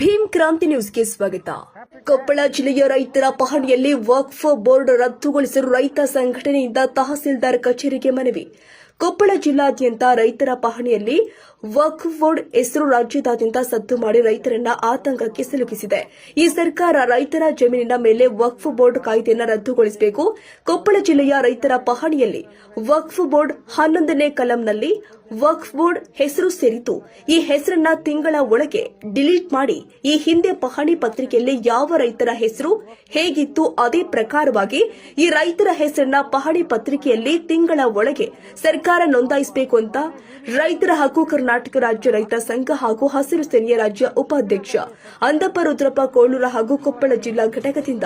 ಭೀಮ್ ಕ್ರಾಂತಿ ನ್ಯೂಸ್ಗೆ ಸ್ವಾಗತ. ಕೊಪ್ಪಳ ಜಿಲ್ಲೆಯ ರೈತರ ಪಹಣಿಯಲ್ಲಿ ವಕ್ಫ್ ಬೋರ್ಡ್ ರದ್ದುಗೊಳಿಸಲು ರೈತ ಸಂಘಟನೆಯಿಂದ ತಹಸೀಲ್ದಾರ್ ಕಚೇರಿಗೆ ಮನವಿ. ಕೊಪ್ಪಳ ಜಿಲ್ಲಾದ್ಯಂತ ರೈತರ ಪಹಣಿಯಲ್ಲಿ ವಕ್ ಬೋರ್ಡ್ ಹೆಸರು ರಾಜ್ಯದಾದ್ಯಂತ ಸದ್ದು ಮಾಡಿ ರೈತರನ್ನ ಆತಂಕಕ್ಕೆ ಸಿಲುಕಿಸಿದೆ. ಈ ಸರ್ಕಾರ ರೈತರ ಜಮೀನಿನ ಮೇಲೆ ವಕ್ಫ್ ಬೋರ್ಡ್ ಕಾಯ್ದೆಯನ್ನು ರದ್ದುಗೊಳಿಸಬೇಕು. ಕೊಪ್ಪಳ ಜಿಲ್ಲೆಯ ರೈತರ ಪಹಣಿಯಲ್ಲಿ ವಕ್ಫ್ ಬೋರ್ಡ್ ಹನ್ನೊಂದನೇ ಕಲಂನಲ್ಲಿ ವಕ್ಫ್ ಬೋರ್ಡ್ ಹೆಸರು ಸೇರಿತು ಈ ಹೆಸರನ್ನ ತಿಂಗಳ ಒಳಗೆ ಡಿಲೀಟ್ ಮಾಡಿ ಈ ಹಿಂದೆ ಪಹಣಿ ಪತ್ರಿಕೆಯಲ್ಲಿ ಯಾವ ರೈತರ ಹೆಸರು, ಹೇಗಿತ್ತು, ಅದೇ ಪ್ರಕಾರವಾಗಿ ಈ ರೈತರ ಹೆಸರನ್ನ ಪಹಣಿ ಪತ್ರಿಕೆಯಲ್ಲಿ ತಿಂಗಳ ಒಳಗೆ ಸರ್ಕಾರ ನೋಂದಾಯಿಸಬೇಕು ಅಂತ ರೈತರ ಹಕ್ಕು ಕರ್ನಾಟಕ ರಾಜ್ಯ ರೈತ ಸಂಘ ಹಾಗೂ ಹಸಿರು ಸೇನೆಯ ರಾಜ್ಯ ಉಪಾಧ್ಯಕ್ಷ ಅಂದಪ್ಪ ರುದ್ರಪ್ಪ ಕೋಳೂರ ಹಾಗೂ ಕೊಪ್ಪಳ ಜಿಲ್ಲಾ ಘಟಕದಿಂದ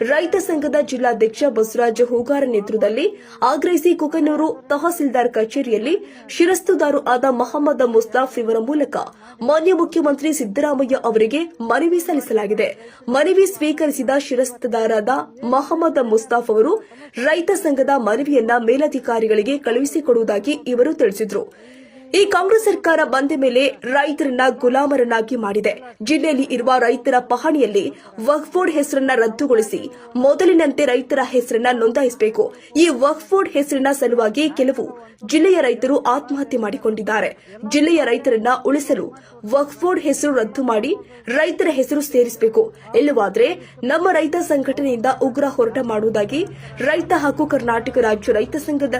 ರೈತ ಸಂಘದ ಜಿಲ್ಲಾಧ್ಯಕ್ಷ ಬಸವರಾಜ ಹೂಗಾರ ನೇತೃತ್ವದಲ್ಲಿ ಆಗ್ರಹಿಸಿ ಕುಕನೂರು ತಹಸೀಲ್ದಾರ್ ಕಚೇರಿಯಲ್ಲಿ ಶಿರಸ್ತುದಾರು ಆದ ಮಹಮ್ಮದ್ ಮುಸ್ತಾಫ್ ಇವರ ಮೂಲಕ ಮಾನ್ಯ ಮುಖ್ಯಮಂತ್ರಿ ಸಿದ್ದರಾಮಯ್ಯ ಅವರಿಗೆ ಮನವಿ ಸಲ್ಲಿಸಲಾಗಿದೆ. ಮನವಿ ಸ್ವೀಕರಿಸಿದ ಶಿರಸ್ತುದಾರಾದ ಮಹಮ್ಮದ್ ಮುಸ್ತಾಫ್ ಅವರು ರೈತ ಸಂಘದ ಮನವಿಯನ್ನ ಮೇಲಧಿಕಾರಿಗಳಿಗೆ ಕಳುಹಿಸಿಕೊಡುವುದಾಗಿ ಇವರು ತಿಳಿಸಿದರು. ಈ ಕಾಂಗ್ರೆಸ್ ಸರ್ಕಾರ ಬಂದ ಮೇಲೆ ರೈತರನ್ನ ಗುಲಾಮರನ್ನಾಗಿ ಮಾಡಿದೆ. ಜಿಲ್ಲೆಯಲ್ಲಿ ಇರುವ ರೈತರ ಪಹಣಿಯಲ್ಲಿ ವಕ್ಫ್ ಬೋರ್ಡ್ ಹೆಸರನ್ನ ರದ್ದುಗೊಳಿಸಿ ಮೊದಲಿನಂತೆ ರೈತರ ಹೆಸರನ್ನ ನೋಂದಾಯಿಸಬೇಕು. ಈ ವಕ್ಫೋರ್ಡ್ ಹೆಸರಿನ ಸಲುವಾಗಿ ಕೆಲವು ಜಿಲ್ಲೆಯ ರೈತರು ಆತ್ಮಹತ್ಯೆ ಮಾಡಿಕೊಂಡಿದ್ದಾರೆ. ಜಿಲ್ಲೆಯ ರೈತರನ್ನ ಉಳಿಸಲು ವಕ್ಫೋರ್ಡ್ ಹೆಸರು ರದ್ದು ಮಾಡಿ ರೈತರ ಹೆಸರು ಸೇರಿಸಬೇಕು. ಇಲ್ಲವಾದರೆ ನಮ್ಮ ರೈತ ಸಂಘಟನೆಯಿಂದ ಉಗ್ರ ಹೋರಾಟ ಮಾಡುವುದಾಗಿ ರೈತ ಹಾಗೂ ಕರ್ನಾಟಕ ರಾಜ್ಯ ರೈತ ಸಂಘದ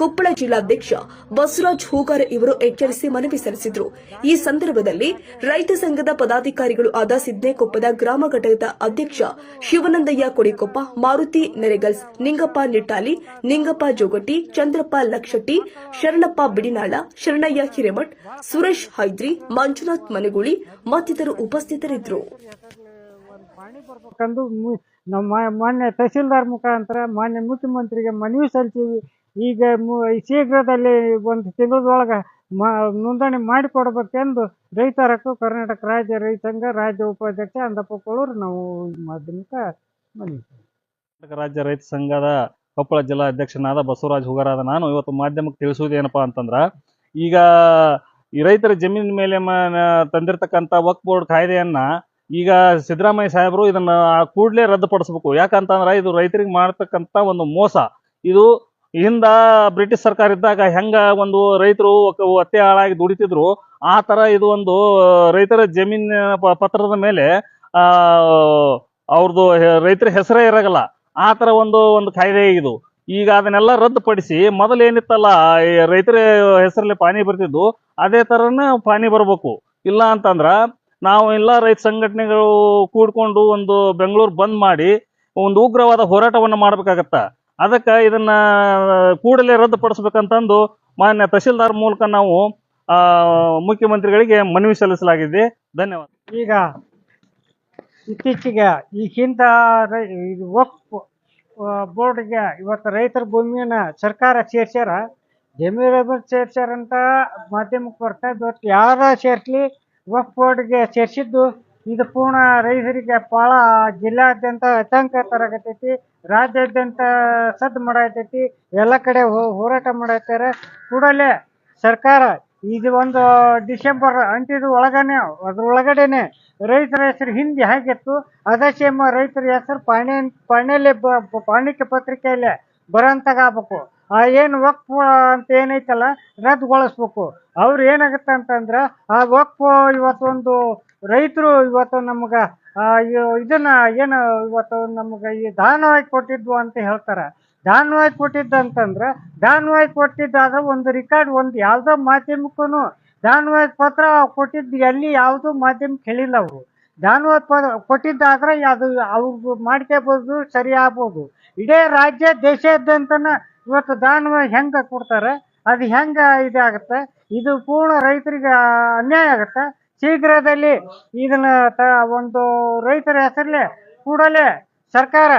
ಕೊಪ್ಪಳ ಜಿಲ್ಲಾಧ್ಯಕ್ಷ ಬಸವರಾಜ್ ಹೂಗಾರ ಇವರು ಎಚ್ಚರಿಸಿ ಮನವಿ ಸಲ್ಲಿಸಿದರು. ಈ ಸಂದರ್ಭದಲ್ಲಿ ರೈತ ಸಂಘದ ಪದಾಧಿಕಾರಿಗಳು ಆದ ಸಿದ್ದೇಕೊಪ್ಪದ ಗ್ರಾಮ ಘಟಕದ ಅಧ್ಯಕ್ಷ ಶಿವನಂದಯ್ಯ ಕೊಡಿಕೊಪ್ಪ, ಮಾರುತಿ ನೆರೆಗಲ್ಸ್, ನಿಂಗಪ್ಪ ನಿಟ್ಟಾಲಿ, ನಿಂಗಪ್ಪ ಜೋಗಟ್ಟಿ, ಚಂದ್ರಪ್ಪ ಲಕ್ಷಟ್ಟಿ, ಶರಣಪ್ಪ ಬಿಡಿನಾಳ, ಶರಣಯ್ಯ ಹಿರೇಮಠ್, ಸುರೇಶ್ ಹೈದ್ರಿ, ಮಂಜುನಾಥ್ ಮನೆಗುಳಿ ಮತ್ತಿತರರು ಉಪಸ್ಥಿತರಿದ್ದರು. ನಮ್ಮ ಮಾನ್ಯ ತಹಸೀಲ್ದಾರ್ ಮುಖಾಂತರ ಮಾನ್ಯ ಮುಖ್ಯಮಂತ್ರಿಗೆ ಮನವಿ ಸಲ್ಲಿಸೀವಿ ಈಗ ಶೀಘ್ರದಲ್ಲಿ ಒಂದು ತಿಂಗಳದೊಳಗೆ ಮ, ನೋಂದಣಿ ಮಾಡಿಕೊಡ್ಬೇಕೆಂದು ರೈತರ ಹಕ್ಕು ಕರ್ನಾಟಕ ರಾಜ್ಯ ರೈತ ಸಂಘ ರಾಜ್ಯ ಉಪಾಧ್ಯಕ್ಷ ಅಂದಪ್ಪ ಕೊಳ್ಳೂರು ನಾವು ಮಾಧ್ಯಮಿಕ ಮನವಿ ಕರ್ನಾಟಕ ರಾಜ್ಯ ರೈತ ಸಂಘದ ಕೊಪ್ಪಳ ಜಿಲ್ಲಾ ಅಧ್ಯಕ್ಷನಾದ ಬಸವರಾಜ್ ಹುಗರಾದ ನಾನು ಇವತ್ತು ಮಾಧ್ಯಮಕ್ಕೆ ತಿಳಿಸುವುದೇನಪ್ಪಾ ಅಂತಂದ್ರ, ಈಗ ಈ ರೈತರ ಜಮೀನಿನ ಮೇಲೆ ತಂದಿರತಕ್ಕಂತ ವಕ್ ಬೋರ್ಡ್ ಕಾಯ್ದೆಯನ್ನ ಈಗ ಸಿದ್ದರಾಮಯ್ಯ ಸಾಹೇಬರು ಇದನ್ನ ಕೂಡಲೇ ರದ್ದುಪಡಿಸಬೇಕು. ಯಾಕಂತಂದ್ರೆ ಇದು ರೈತರಿಗೆ ಮಾಡ್ತಕ್ಕಂಥ ಒಂದು ಮೋಸ. ಇದು ಹಿಂದ ಬ್ರಿಟಿಷ್ ಸರ್ಕಾರ ಇದ್ದಾಗ ಹೆಂಗ ಒಂದು ರೈತರು ಒತ್ತೆ ಹಾಳಾಗಿ ದುಡಿತಿದ್ರು. ಆ ತರ ಇದು ಒಂದು ರೈತರ ಜಮೀನ್ ಪ- ಪತ್ರದ ಮೇಲೆ, ಆ ಅವ್ರದ್ದು ರೈತರ ಹೆಸರೇ ಇರಗಲ್ಲ. ಆ ತರ ಒಂದು ಒಂದು ಕಾಯ್ದೆ ಇದು. ಈಗ ಅದನ್ನೆಲ್ಲ ರದ್ದುಪಡಿಸಿ ಮೊದಲು ಏನಿತ್ತಲ್ಲ ರೈತರ ಹೆಸರಲ್ಲಿ ಪಾನಿ ಬರ್ತಿದ್ದು, ಅದೇ ತರನ ಪಾನಿ ಬರ್ಬೇಕು. ಇಲ್ಲ ಅಂತಂದ್ರ ನಾವು ಎಲ್ಲ ರೈತ ಸಂಘಟನೆಗಳು ಕೂಡ್ಕೊಂಡು ಒಂದು ಬೆಂಗಳೂರು ಬಂದ್ ಮಾಡಿ ಒಂದು ಉಗ್ರವಾದ ಹೋರಾಟವನ್ನು ಮಾಡಬೇಕಾಗತ್ತ. ಅದಕ್ಕೆ ಇದನ್ನ ಕೂಡಲೇ ರದ್ದುಪಡಿಸ್ಬೇಕಂತಂದು ಮಾನ್ಯ ತಹಶೀಲ್ದಾರ್ ಮೂಲಕ ನಾವು ಮುಖ್ಯಮಂತ್ರಿಗಳಿಗೆ ಮನವಿ ಸಲ್ಲಿಸಲಾಗಿದೆ. ಧನ್ಯವಾದ. ಈಗ ಇತ್ತೀಚೆಗೆ ಈ ಹಿಂದ ರೈ- ಇದು ವಕ್ಫ್ ಬೋರ್ಡ್ಗೆ ಇವತ್ತು ರೈತರ ಭೂಮಿಯನ್ನ ಸರ್ಕಾರ ಸೇರ್ಸ್ಯಾರ. ಜಮೀನು ಸೇರ್ಸ್ಯಾರಂತ ಮಾಧ್ಯಮಕ್ಕೆ ಬರ್ತಾ ಒಟ್ಟು ಯಾರ ಸೇರಿಸ್ಲಿ? ವಕ್ಫ್ ಬೋರ್ಡ್ಗೆ ಸೇರಿಸಿದ್ದು. ಇದು ಪೂರ್ಣ ರೈತರಿಗೆ ಭಾಳ ಜಿಲ್ಲಾದ್ಯಂತ ಆತಂಕ ತರಗತೈತಿ. ರಾಜ್ಯಾದ್ಯಂತ ಸದ್ದು ಮಾಡತೈತಿ ಎಲ್ಲ ಕಡೆ ಹೋರಾಟ ಮಾಡತ್ತಾರೆ ಕೂಡಲೇ ಸರ್ಕಾರ ಇದು ಒಂದು ಡಿಸೆಂಬರ್ ಅಂಟಿದ ಒಳಗನೆ, ಅದ್ರೊಳಗಡೆನೆ ರೈತರ ಹೆಸರು ಹಿಂದೆ ಹಾಗಿತ್ತು. ಅದೇ ಸೇಮ್ ರೈತರ ಹೆಸರು ಪಾಣಿ, ಪಾಣಿಯಲ್ಲಿ ಪಾಣಿಕೆ ಪತ್ರಿಕೆಯಲ್ಲಿ ಬರೋಂತಾಗ ಆಗ್ಬೇಕು ಆ ಏನು ವಕ್ಫ್ ಅಂತ ಏನೈತಲ್ಲ, ರದ್ದುಗೊಳಿಸ್ಬೇಕು. ಅವ್ರು ಏನಾಗುತ್ತೆ ಅಂತಂದ್ರೆ, ಆ ವಕ್ಫ್ ಇವತ್ತೊಂದು ರೈತರು ಇವತ್ತು ನಮ್ಗೆ ಇದನ್ನ ಏನು ಇವತ್ತು ನಮ್ಗೆ ಈ ದಾನವಾಗಿ ಕೊಟ್ಟಿದ್ವು ಅಂತ ಹೇಳ್ತಾರೆ. ದಾನವಾಗಿ ಕೊಟ್ಟಿದ್ದು ಅಂತಂದ್ರೆ, ದಾನವಾಗಿ ಕೊಟ್ಟಿದ್ದಾಗ ಒಂದು ರೆಕಾರ್ಡ್ ಒಂದು ಯಾವುದೋ ಮಾಧ್ಯಮಕ್ಕೂ ದಾನವಾಗಿ ಪತ್ರ ಕೊಟ್ಟಿದ್ದು ಎಲ್ಲಿ ಯಾವುದೂ ಮಾಧ್ಯಮ ಕೇಳಿಲ್ಲ ಅವರು. ದಾನವಾದ ಪತ್ರ ಕೊಟ್ಟಿದ್ದಾದ್ರೆ ಅದು ಅವ್ರು ಮಾಡ್ಕೋಬೋದು, ಸರಿ ಆಗ್ಬೋದು. ಇಡೀ ರಾಜ್ಯ ದೇಶಾದ್ಯಂತನ ಇವತ್ತು ದಾನವಾಗಿ ಹೆಂಗೆ ಕೊಡ್ತಾರೆ, ಅದು ಹೆಂಗೆ ಇದಾಗುತ್ತೆ ಇದು ಪೂರ್ಣ ರೈತರಿಗೆ ಅನ್ಯಾಯ ಆಗುತ್ತೆ. ಶೀಘ್ರದಲ್ಲಿ ಇದನ್ನ ತ, ಒಂದು ರೈತರ ಹೆಸರಲ್ಲೇ ಕೂಡಲೇ ಸರ್ಕಾರ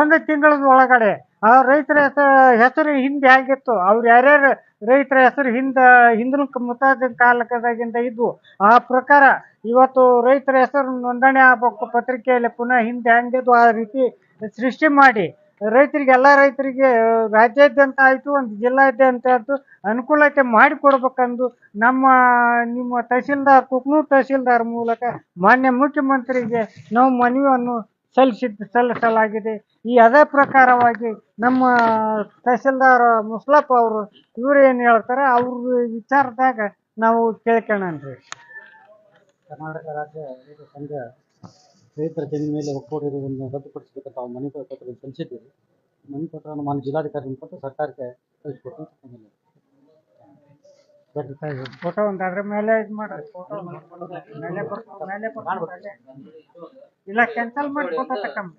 ಒಂದು ತಿಂಗಳದ ಒಳಗಡೆ ಆ ರೈತರ ಹೆಸರು ಹೆಸರು ಹಿಂದೆ ಹೇಗಿತ್ತು ಅವ್ರು ಯಾರ್ಯಾರು ರೈತರ ಹೆಸರು ಹಿಂದೆ, ಹಿಂದಿನ ಮುತ್ತಾದ ಕಾಲಕದಾಗಿಂದ ಇದ್ವು. ಆ ಪ್ರಕಾರ ಇವತ್ತು ರೈತರ ಹೆಸರು ನೋಂದಣಿ ಆಗ್ಬೇಕು ಪತ್ರಿಕೆಯಲ್ಲಿ ಪುನಃ ಹಿಂದೆ ಹೆಂಗಿದ್ವು. ಆ ರೀತಿ ಸೃಷ್ಟಿ ಮಾಡಿ ರೈತರಿಗೆ ಎಲ್ಲ ರೈತರಿಗೆ ರಾಜ್ಯಾದ್ಯಂತ ಆಯಿತು, ಒಂದು ಜಿಲ್ಲಾದ್ಯಂತ ಆಯಿತು, ಅನುಕೂಲತೆ ಮಾಡಿಕೊಡ್ಬೇಕಂದು ನಮ್ಮ, ನಿಮ್ಮ ತಹಸೀಲ್ದಾರ್, ಕುಕ್ನೂರು ತಹಸೀಲ್ದಾರ್ ಮೂಲಕ ಮಾನ್ಯ ಮುಖ್ಯಮಂತ್ರಿಗೆ ನಾವು ಮನವಿಯನ್ನು ಸಲ್ಲಿಸಿದ್ದು ಸಲ್ಲಿಸಲಾಗಿದೆ. ಈ ಅದೇ ಪ್ರಕಾರವಾಗಿ ನಮ್ಮ ತಹಸೀಲ್ದಾರ್ ಮುಸ್ಲಪ್ಪ ಅವರು, ಇವ್ರು ಏನು ಹೇಳ್ತಾರೆ, ಅವ್ರ ವಿಚಾರದಾಗ ನಾವು ಕೇಳ್ಕೊಳ್ಳೋಣ್ರಿ ಕರ್ನಾಟಕ ರಾಜ್ಯ ಸಂಘ ರೈತರ ಜಮೀನು ಮೇಲೆ ಒಕ್ಕೋಡಿರುವುದನ್ನು ರದ್ದುಪಡಿಸಬೇಕಂತ ನಾವು ಮನವಿ ಪತ್ರ ಸಲ್ಲಿಸಿದ್ದೀರಿ ಮನವಿ ಪತ್ರವನ್ನು ಮಾನ್ಯ ಜಿಲ್ಲಾಧಿಕಾರಿ ಕೊಟ್ಟು ಸರ್ಕಾರಕ್ಕೆ ಕಳಿಸ್ಕೊಟ್ಟು ಫೋಟೋ ಒಂದು ಅದ್ರ ಮೇಲೆ ಇದು ಮಾಡ್ರಿ ಫೋಟೋ ಮೇಲೆ. ಇಲ್ಲ ಕ್ಯಾನ್ಸಲ್ ಮಾಡಿ ಫೋಟೋ ತಕೊಂಬ